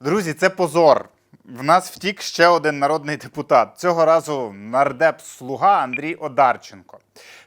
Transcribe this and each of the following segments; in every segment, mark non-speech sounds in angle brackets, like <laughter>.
Друзі, це позор. В нас втік ще один народний депутат. Цього разу нардеп слуга Андрій Одарченко.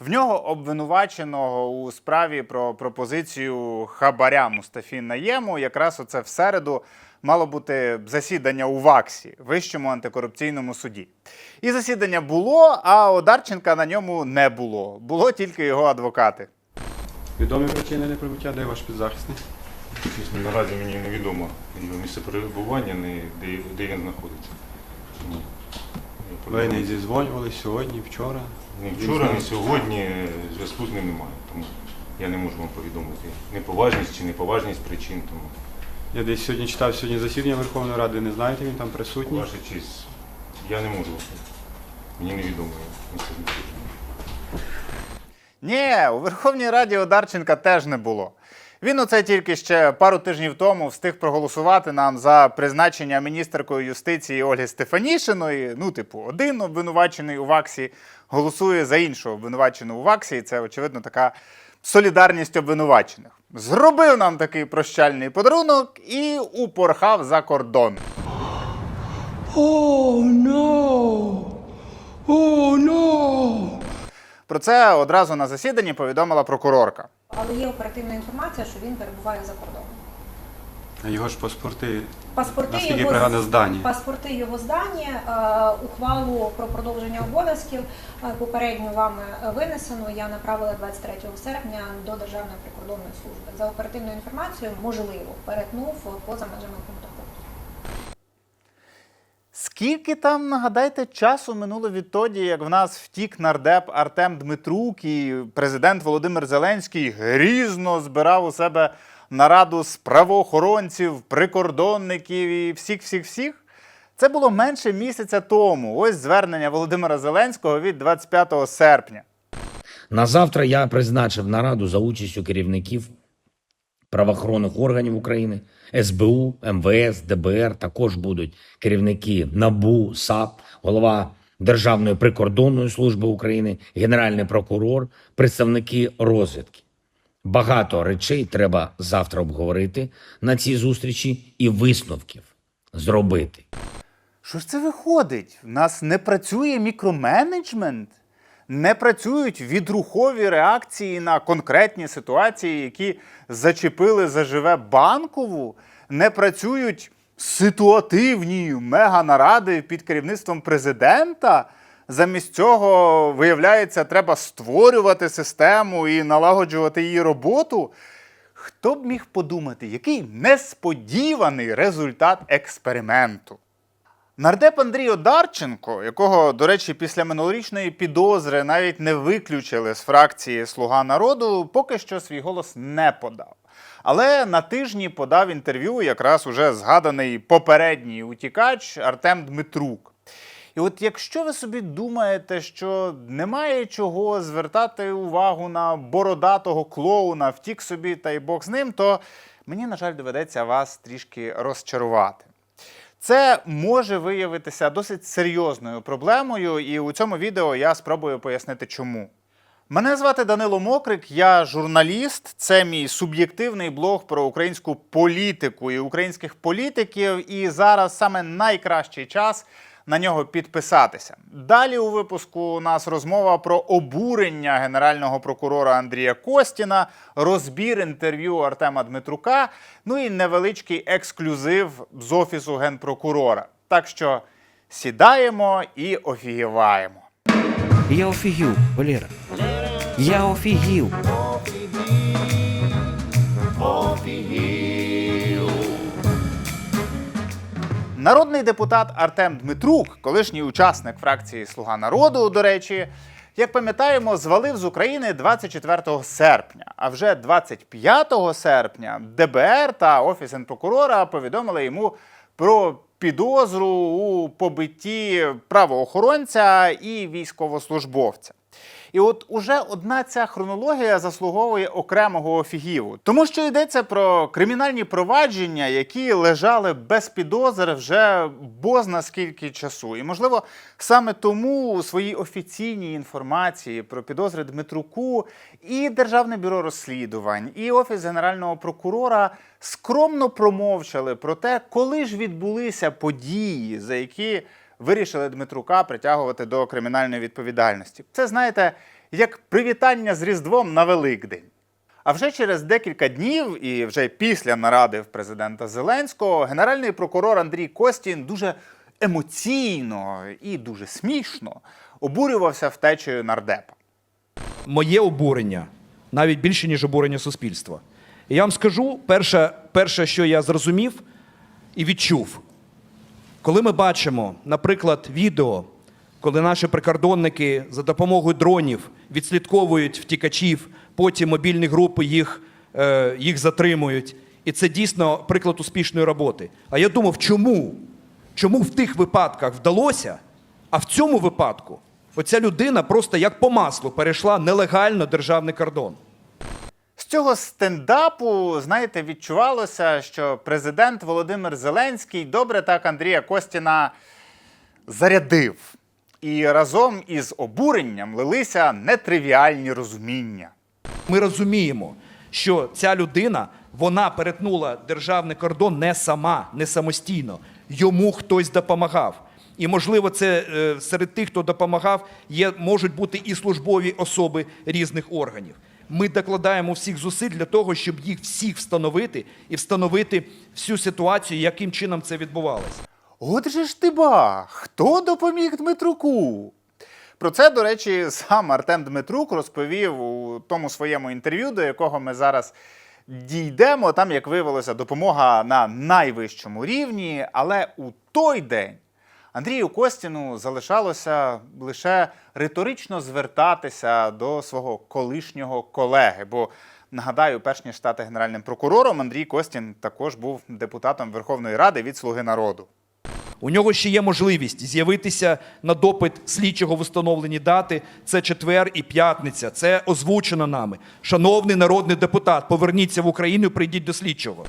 В нього обвинуваченого у справі про пропозицію хабаря Мустафі Наєму. Якраз оце в середу мало бути засідання у ВАКСі, Вищому антикорупційному суді. І засідання було, а Одарченка на ньому не було. Було тільки його адвокати. Відомі причини неприбуття, де ваш підзахисний? Чесно, наразі мені невідомо його місце перебування, де, де він знаходиться. Ви не повідомив. зізвонювались сьогодні, вчора. Ні вчора, ні сьогодні зв'язку з ним немає. Тому я не можу вам повідомити неповажність чи неповажність причин. Тому Я десь сьогодні читав сьогодні засідання Верховної Ради, не знаєте, він там присутній. ваша честь, я не можу. Мені невідомо місце знаходження. Ні, у Верховній Раді Одарченка теж не було. Він оце тільки ще пару тижнів тому встиг проголосувати нам за призначення міністеркою юстиції Ольги Стефанішиної. Ну, типу, один обвинувачений у ВАКСі голосує за іншого обвинуваченого у ВАКСі. І це, очевидно, така солідарність обвинувачених. Зробив нам такий прощальний подарунок і упорхав за кордон. Oh no! Oh no! Про це одразу на засіданні повідомила прокурорка. Але є оперативна інформація, що він перебуває за кордоном. А його ж паспорти, Паспорти наскільки його, пригадано, здані. паспорти його здані, е, ухвалу про продовження обов'язків е, попередньо вами винесено. Я направила 23 серпня до Державної прикордонної служби. За оперативною інформацією, можливо, перетнув поза межами пункту. Скільки там, нагадайте, часу минуло відтоді, як в нас втік нардеп Артем Дмитрук і президент Володимир Зеленський грізно збирав у себе нараду з правоохоронців, прикордонників і всіх-всіх-всіх? Це було менше місяця тому. Ось звернення Володимира Зеленського від 25 серпня. На завтра я призначив нараду за участю керівників правоохоронних органів України, СБУ, МВС, ДБР. Також будуть керівники НАБУ, САП, голова Державної прикордонної служби України, генеральний прокурор, представники розвідки. Багато речей треба завтра обговорити на цій зустрічі і висновків зробити. Що ж це виходить? В нас не працює мікроменеджмент, не працюють відрухові реакції на конкретні ситуації, які зачепили заживе банкову, не працюють ситуативні меганаради під керівництвом президента. Замість цього, виявляється, треба створювати систему і налагоджувати її роботу. Хто б міг подумати, який несподіваний результат експерименту? Нардеп Андрій Одарченко, якого, до речі, після минулорічної підозри навіть не виключили з фракції Слуга народу, поки що свій голос не подав. Але на тижні подав інтерв'ю якраз уже згаданий попередній утікач Артем Дмитрук. І от якщо ви собі думаєте, що немає чого звертати увагу на бородатого клоуна, втік собі та й Бог з ним, то мені, на жаль, доведеться вас трішки розчарувати. Це може виявитися досить серйозною проблемою, і у цьому відео я спробую пояснити, чому. Мене звати Данило Мокрик, я журналіст. Це мій суб'єктивний блог про українську політику і українських політиків. І зараз саме найкращий час на нього підписатися. Далі у випуску у нас розмова про обурення генерального прокурора Андрія Костіна, розбір інтерв'ю Артема Дмитрука, ну і невеличкий ексклюзив з офісу генпрокурора. Так що сідаємо і офігіваємо. Я офігів, Валера. Я офігів. Народний депутат Артем Дмитрук, колишній учасник фракції Слуга народу, до речі, як пам'ятаємо, звалив з України 24 серпня. А вже 25 серпня ДБР та Офіс генпрокурора повідомили йому про підозру у побитті правоохоронця і військовослужбовця. І от уже одна ця хронологія заслуговує окремого офігіву, тому що йдеться про кримінальні провадження, які лежали без підозр вже бозна скільки часу. І можливо, саме тому у своїй офіційній інформації про підозри Дмитруку і Державне бюро розслідувань, і Офіс Генерального прокурора скромно промовчали про те, коли ж відбулися події, за які вирішили Дмитрука притягувати до кримінальної відповідальності. Це знаєте, як привітання з Різдвом на Великдень. А вже через декілька днів, і вже після наради в президента Зеленського, генеральний прокурор Андрій Костін дуже емоційно і дуже смішно обурювався втечею нардепа. моє обурення навіть більше, ніж обурення суспільства. І я вам скажу, перше, перше, що я зрозумів і відчув, коли ми бачимо, наприклад, відео, коли наші прикордонники за допомогою дронів відслідковують втікачів, потім мобільні групи їх, е, їх затримують. І це дійсно приклад успішної роботи. А я думав, чому? Чому в тих випадках вдалося, а в цьому випадку оця людина просто як по маслу перейшла нелегально державний кордон. З цього стендапу, знаєте, відчувалося, що президент Володимир Зеленський добре так Андрія Костіна зарядив. І разом із обуренням лилися нетривіальні розуміння. Ми розуміємо, що ця людина вона перетнула державний кордон не сама, не самостійно. Йому хтось допомагав. І, можливо, це е, серед тих, хто допомагав, є, можуть бути і службові особи різних органів. Ми докладаємо всіх зусиль для того, щоб їх всіх встановити і встановити всю ситуацію, яким чином це відбувалося. От же ж ти ба, хто допоміг Дмитруку? Про це, до речі, сам Артем Дмитрук розповів у тому своєму інтерв'ю, до якого ми зараз дійдемо. Там, як виявилося, допомога на найвищому рівні, але у той день Андрію Костіну залишалося лише риторично звертатися до свого колишнього колеги. Бо нагадаю, перш ніж стати генеральним прокурором, Андрій Костін також був депутатом Верховної Ради від Слуги народу. У нього ще є можливість з'явитися на допит слідчого в установлені дати. Це четвер і п'ятниця. Це озвучено нами. Шановний народний депутат, поверніться в Україну, і прийдіть до слідчого.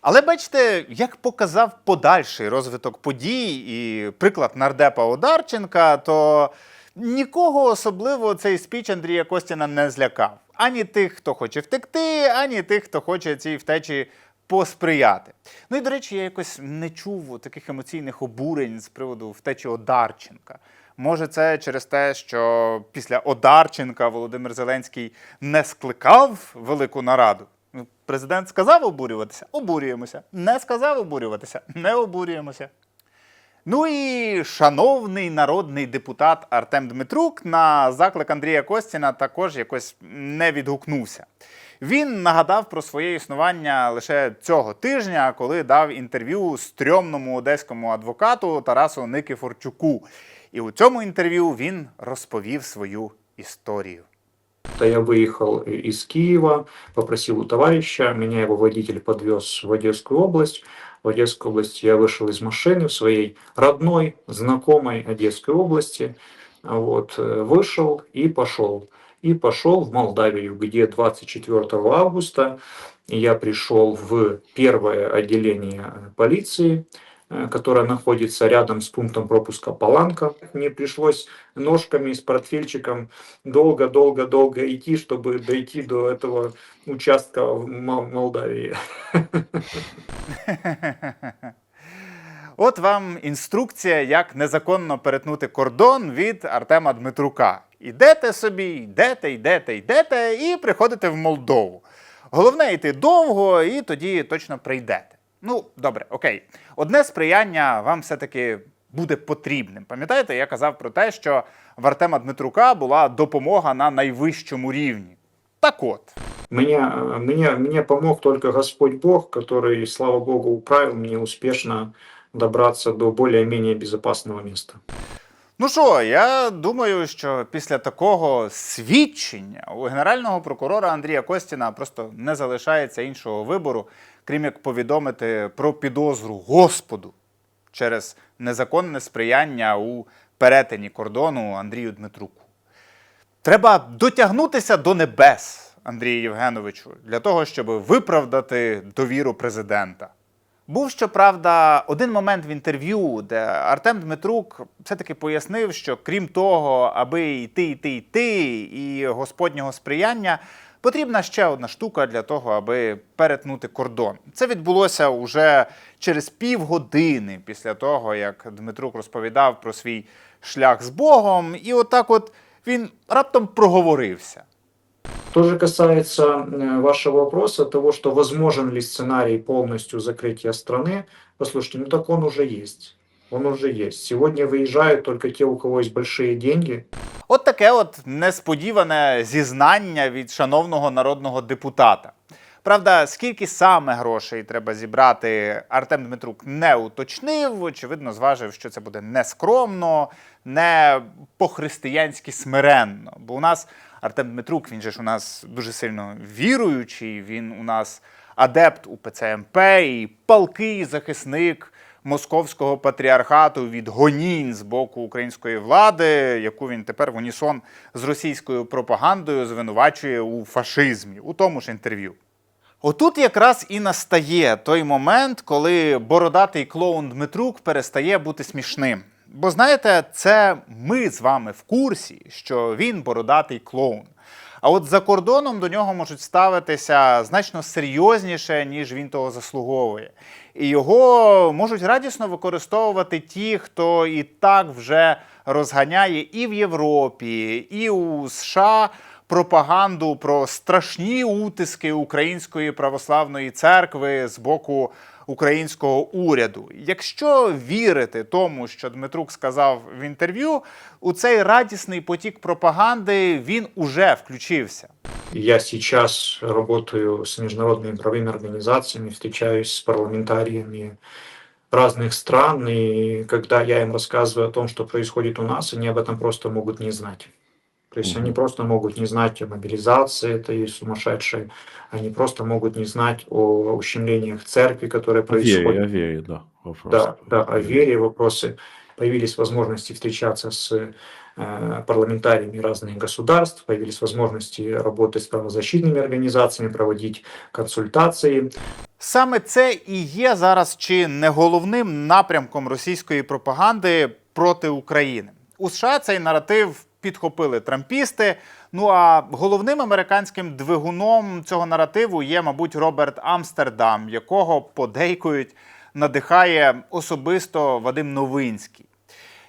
Але бачите, як показав подальший розвиток подій і приклад нардепа Одарченка, то нікого особливо цей спіч Андрія Костіна не злякав. Ані тих, хто хоче втекти, ані тих, хто хоче цій втечі посприяти. Ну і до речі, я якось не чув таких емоційних обурень з приводу втечі Одарченка. Може, це через те, що після Одарченка Володимир Зеленський не скликав велику нараду. Президент сказав обурюватися, обурюємося. Не сказав обурюватися, не обурюємося. Ну і шановний народний депутат Артем Дмитрук на заклик Андрія Костіна також якось не відгукнувся. Він нагадав про своє існування лише цього тижня, коли дав інтерв'ю стрьомному одеському адвокату Тарасу Никифорчуку. І у цьому інтерв'ю він розповів свою історію. То я выехал из Киева, попросил у товарища, меня его водитель подвез в Одесскую область. В Одесской области я вышел из машины в своей родной, знакомой Одесской области. Вот, э, вышел и пошел. И пошел в Молдавию, где 24 августа я пришел в первое отделение полиции, э, которое находится рядом с пунктом пропуска Паланка. Мне пришлось ножками с портфельчиком долго-долго-долго идти, чтобы дойти до этого участка в Мол- Молдавии. <laughs> От вам інструкція, як незаконно перетнути кордон від Артема Дмитрука. Ідете собі, йдете, йдете, йдете і приходите в Молдову. Головне йти довго, і тоді точно прийдете. Ну, добре, окей. Одне сприяння вам все-таки буде потрібним. Пам'ятаєте, я казав про те, що в Артема Дмитрука була допомога на найвищому рівні. Так от. Меня, э, меня, мне помог только Господь Бог, который, слава Богу, управил мне успешно добраться до более-менее безопасного места. Ну що, я думаю, що після такого свідчення у генерального прокурора Андрія Костіна просто не залишається іншого вибору, крім як повідомити про підозру Господу через незаконне сприяння у перетині кордону Андрію Дмитруку. Треба дотягнутися до небес, Андрію Євгеновичу, для того, щоб виправдати довіру президента. Був, щоправда, один момент в інтерв'ю, де Артем Дмитрук все-таки пояснив, що крім того, аби йти, йти, йти, і господнього сприяння, потрібна ще одна штука для того, аби перетнути кордон. Це відбулося уже через півгодини після того, як Дмитрук розповідав про свій шлях з Богом, і отак от він раптом проговорився. Что же касается э, вашего вопроса, того, что возможен ли сценарий полностью закрытия страны, послушайте, ну так он уже есть. Он уже есть. Сегодня выезжают только те, у кого есть большие деньги, От таке от несподіване зізнання від шановного народного депутата. Правда, скільки саме грошей треба зібрати, Артем Дмитрук не уточнив. Очевидно, зважив, що це буде нескромно, не по-християнськи смиренно. Бо у нас Артем Дмитрук, він же ж у нас дуже сильно віруючий, він у нас адепт УПЦ МП і палкий захисник московського патріархату від гонінь з боку української влади, яку він тепер в унісон з російською пропагандою звинувачує у фашизмі, у тому ж інтерв'ю. Отут якраз і настає той момент, коли бородатий клоун Дмитрук перестає бути смішним. Бо знаєте, це ми з вами в курсі, що він бородатий клоун. А от за кордоном до нього можуть ставитися значно серйозніше, ніж він того заслуговує. І його можуть радісно використовувати ті, хто і так вже розганяє і в Європі, і у США пропаганду про страшні утиски Української православної церкви з боку українського уряду. Якщо вірити тому, що Дмитрук сказав в інтерв'ю, у цей радісний потік пропаганди він уже включився. Я сейчас работаю с международными правовыми организациями, встречаюсь с парламентариями разных стран, и когда я им рассказываю о том, что происходит у нас, они об этом просто могут не знать. То есть они просто могут не знать о мобилизации этой сумасшедшей, они просто могут не знать о ущемлениях церкви, которые происходят. о вере, да. Вопрос. Да, да, о вере вопросы. Появились возможности встречаться с э, парламентариями разных государств, появились возможности работать с правозащитными организациями, проводить консультации. Саме це і є зараз чи не головним напрямком російської пропаганди проти України. У США цей наратив підхопили трампісти. Ну а головним американським двигуном цього наративу є, мабуть, Роберт Амстердам, якого подейкують надихає особисто Вадим Новинський.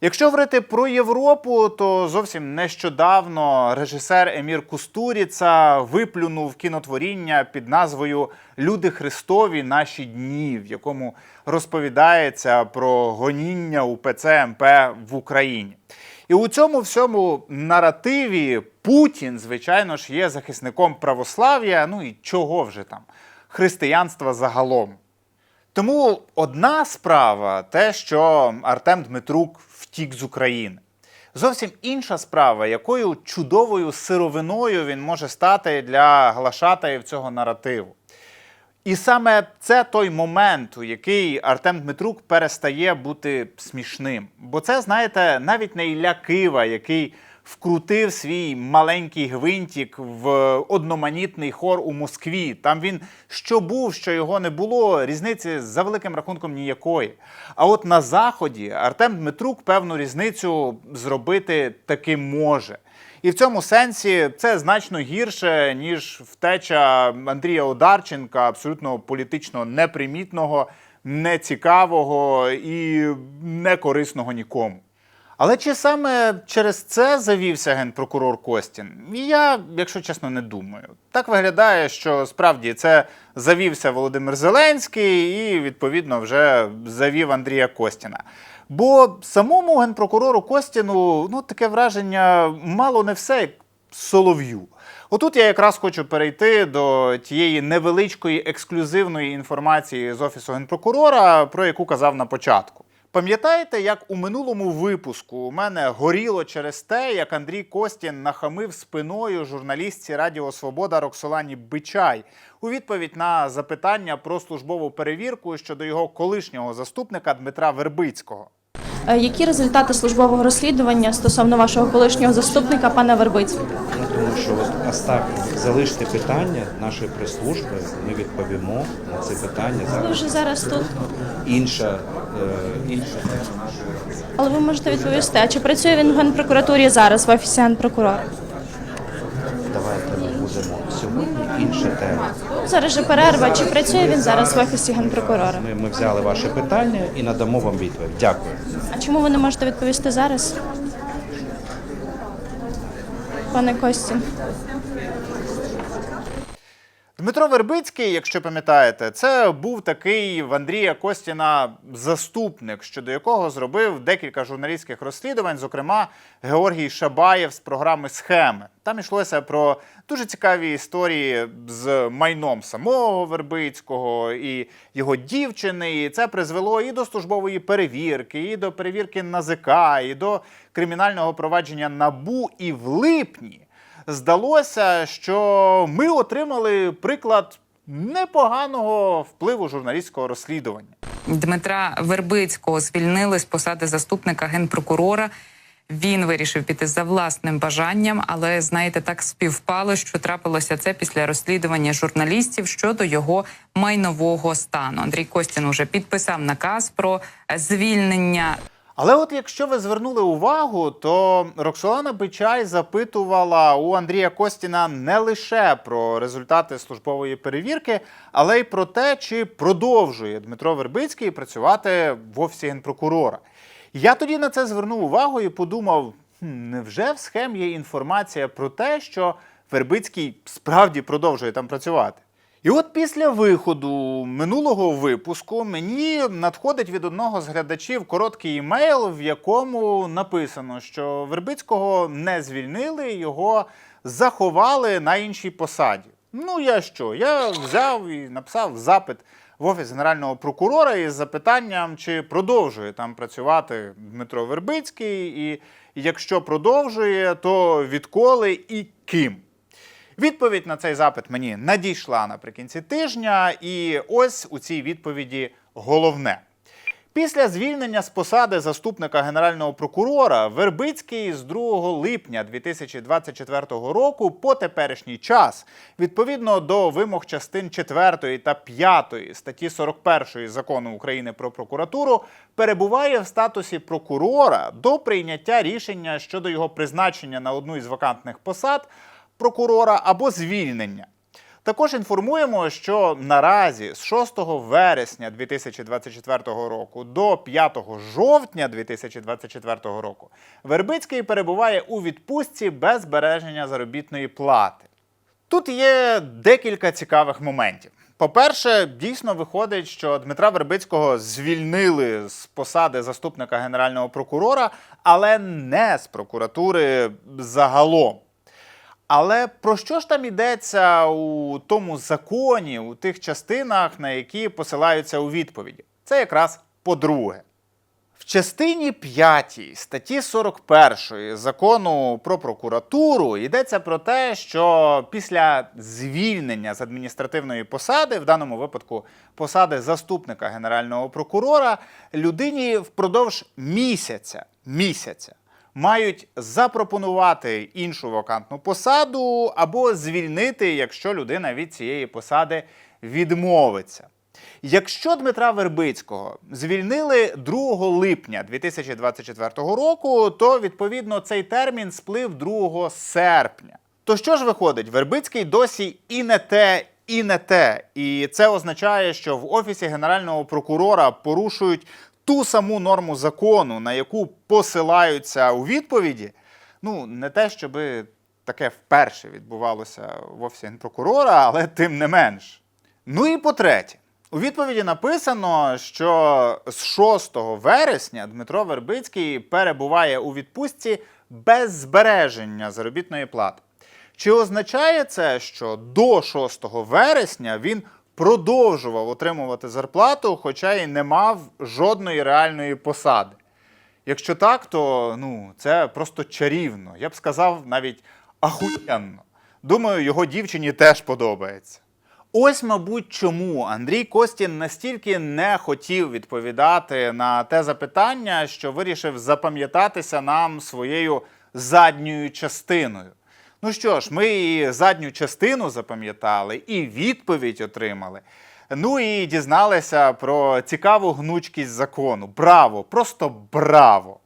Якщо говорити про Європу, то зовсім нещодавно режисер Емір Кустуріца виплюнув кінотворіння під назвою Люди Христові наші дні, в якому розповідається про гоніння УПЦ МП в Україні. І у цьому всьому наративі Путін, звичайно ж, є захисником православ'я, ну і чого вже там, християнства загалом. Тому одна справа те, що Артем Дмитрук втік з України. Зовсім інша справа, якою чудовою сировиною він може стати для глашатаїв цього наративу. І саме це той момент, у який Артем Дмитрук перестає бути смішним. Бо це, знаєте, навіть не Ілля Кива, який вкрутив свій маленький гвинтик в одноманітний хор у Москві. Там він що був, що його не було, різниці за великим рахунком ніякої. А от на Заході Артем Дмитрук певну різницю зробити таки може. І в цьому сенсі це значно гірше, ніж втеча Андрія Одарченка, абсолютно політично непримітного, нецікавого і некорисного нікому. Але чи саме через це завівся генпрокурор Костін? Я, якщо чесно, не думаю. Так виглядає, що справді це завівся Володимир Зеленський і, відповідно, вже завів Андрія Костіна. Бо самому генпрокурору Костіну ну, таке враження мало не все як солов'ю. Отут я якраз хочу перейти до тієї невеличкої ексклюзивної інформації з офісу генпрокурора, про яку казав на початку. Пам'ятаєте, як у минулому випуску у мене горіло через те, як Андрій Костін нахамив спиною журналістці Радіо Свобода Роксолані Бичай у відповідь на запитання про службову перевірку щодо його колишнього заступника Дмитра Вербицького. Е, Які результати службового розслідування стосовно вашого колишнього заступника пана Вербицького? Я думаю, що от Остап, залиште питання нашої прес-служби, ми відповімо на це питання. Ви Зараз вже зараз тут, інша, е, інша але ви можете відповісти. А чи працює він в генпрокуратурі зараз в офісі генпрокурора? Давайте ми будемо сьогодні інша тема. Зараз же перерва. Чи працює він зараз в офісі генпрокурора? Ми, ми взяли ваше питання і надамо вам відповідь. Дякую. Чому ви не можете відповісти зараз? Пане Костін. Дмитро Вербицький, якщо пам'ятаєте, це був такий в Андрія Костіна заступник, щодо якого зробив декілька журналістських розслідувань, зокрема Георгій Шабаєв з програми Схеми. Там йшлося про дуже цікаві історії з майном самого Вербицького і його дівчини. І це призвело і до службової перевірки, і до перевірки НАЗК, і до кримінального провадження НАБУ. І в липні здалося, що ми отримали приклад непоганого впливу журналістського розслідування. Дмитра Вербицького звільнили з посади заступника генпрокурора. Він вирішив піти за власним бажанням, але знаєте, так співпало, що трапилося це після розслідування журналістів щодо його майнового стану. Андрій Костін уже підписав наказ про звільнення Але от якщо ви звернули увагу, то Роксолана Бичай запитувала у Андрія Костіна не лише про результати службової перевірки, але й про те, чи продовжує Дмитро Вербицький працювати в офісі генпрокурора. Я тоді на це звернув увагу і подумав: невже в схемі є інформація про те, що Вербицький справді продовжує там працювати? І от після виходу минулого випуску мені надходить від одного з глядачів короткий імейл, в якому написано, що Вербицького не звільнили, його заховали на іншій посаді. Ну я що? Я взяв і написав запит в офіс генерального прокурора із запитанням, чи продовжує там працювати Дмитро Вербицький, і якщо продовжує, то відколи і ким. Відповідь на цей запит мені надійшла наприкінці тижня, і ось у цій відповіді головне. Після звільнення з посади заступника генерального прокурора Вербицький з 2 липня 2024 року по теперішній час, відповідно до вимог частин 4 та 5 статті 41 закону України про прокуратуру, перебуває в статусі прокурора до прийняття рішення щодо його призначення на одну із вакантних посад прокурора або звільнення. Також інформуємо, що наразі з 6 вересня 2024 року до 5 жовтня 2024 року Вербицький перебуває у відпустці без збереження заробітної плати. Тут є декілька цікавих моментів. По-перше, дійсно виходить, що Дмитра Вербицького звільнили з посади заступника генерального прокурора, але не з прокуратури загалом. Але про що ж там йдеться у тому законі, у тих частинах, на які посилаються у відповіді? Це якраз по-друге. В частині 5 статті 41 закону про прокуратуру йдеться про те, що після звільнення з адміністративної посади, в даному випадку посади заступника генерального прокурора, людині впродовж місяця, місяця мають запропонувати іншу вакантну посаду або звільнити, якщо людина від цієї посади відмовиться. Якщо Дмитра Вербицького звільнили 2 липня 2024 року, то відповідно цей термін сплив 2 серпня. То що ж виходить? Вербицький досі і не те, і не те. І це означає, що в офісі генерального прокурора порушують ту саму норму закону, на яку посилаються у відповіді. Ну, не те, щоб таке вперше відбувалося в офісі генпрокурора, але тим не менш. Ну і по-третє, у відповіді написано, що з 6 вересня Дмитро Вербицький перебуває у відпустці без збереження заробітної плати. Чи означає це, що до 6 вересня він продовжував отримувати зарплату, хоча й не мав жодної реальної посади? Якщо так, то ну, це просто чарівно. Я б сказав навіть ахуєнно. Думаю, його дівчині теж подобається. Ось, мабуть, чому Андрій Костін настільки не хотів відповідати на те запитання, що вирішив запам'ятатися нам своєю задньою частиною. Ну що ж, ми і задню частину запам'ятали, і відповідь отримали. Ну і дізналися про цікаву гнучкість закону. Браво! Просто браво!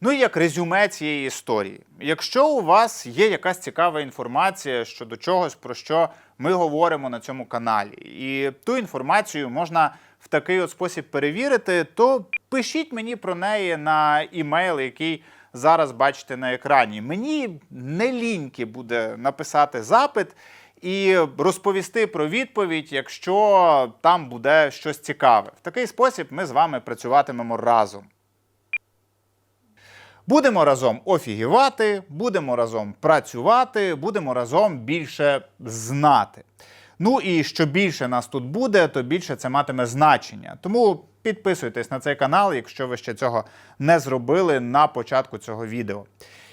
Ну і як резюме цієї історії. Якщо у вас є якась цікава інформація щодо чогось, про що ми говоримо на цьому каналі, і ту інформацію можна в такий от спосіб перевірити, то пишіть мені про неї на імейл, який зараз бачите на екрані. Мені не ліньки буде написати запит і розповісти про відповідь, якщо там буде щось цікаве. В такий спосіб ми з вами працюватимемо разом. Будемо разом офігівати, будемо разом працювати, будемо разом більше знати. Ну і що більше нас тут буде, то більше це матиме значення. Тому підписуйтесь на цей канал, якщо ви ще цього не зробили на початку цього відео.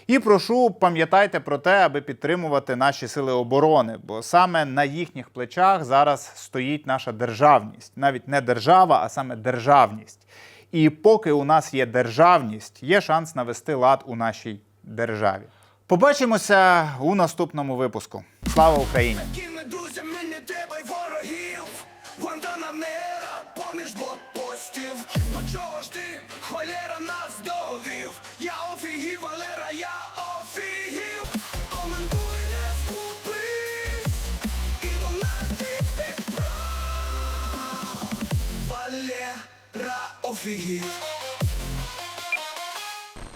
І прошу, пам'ятайте про те, аби підтримувати наші сили оборони, бо саме на їхніх плечах зараз стоїть наша державність, навіть не держава, а саме державність. І поки у нас є державність, є шанс навести лад у нашій державі. Побачимося у наступному випуску. Слава Україні! Поміж чого ж ти, холєра, нас довів? Я офігів, Валера, я офігів. Коментуй, не скупись. І донати підправ Валера, офігів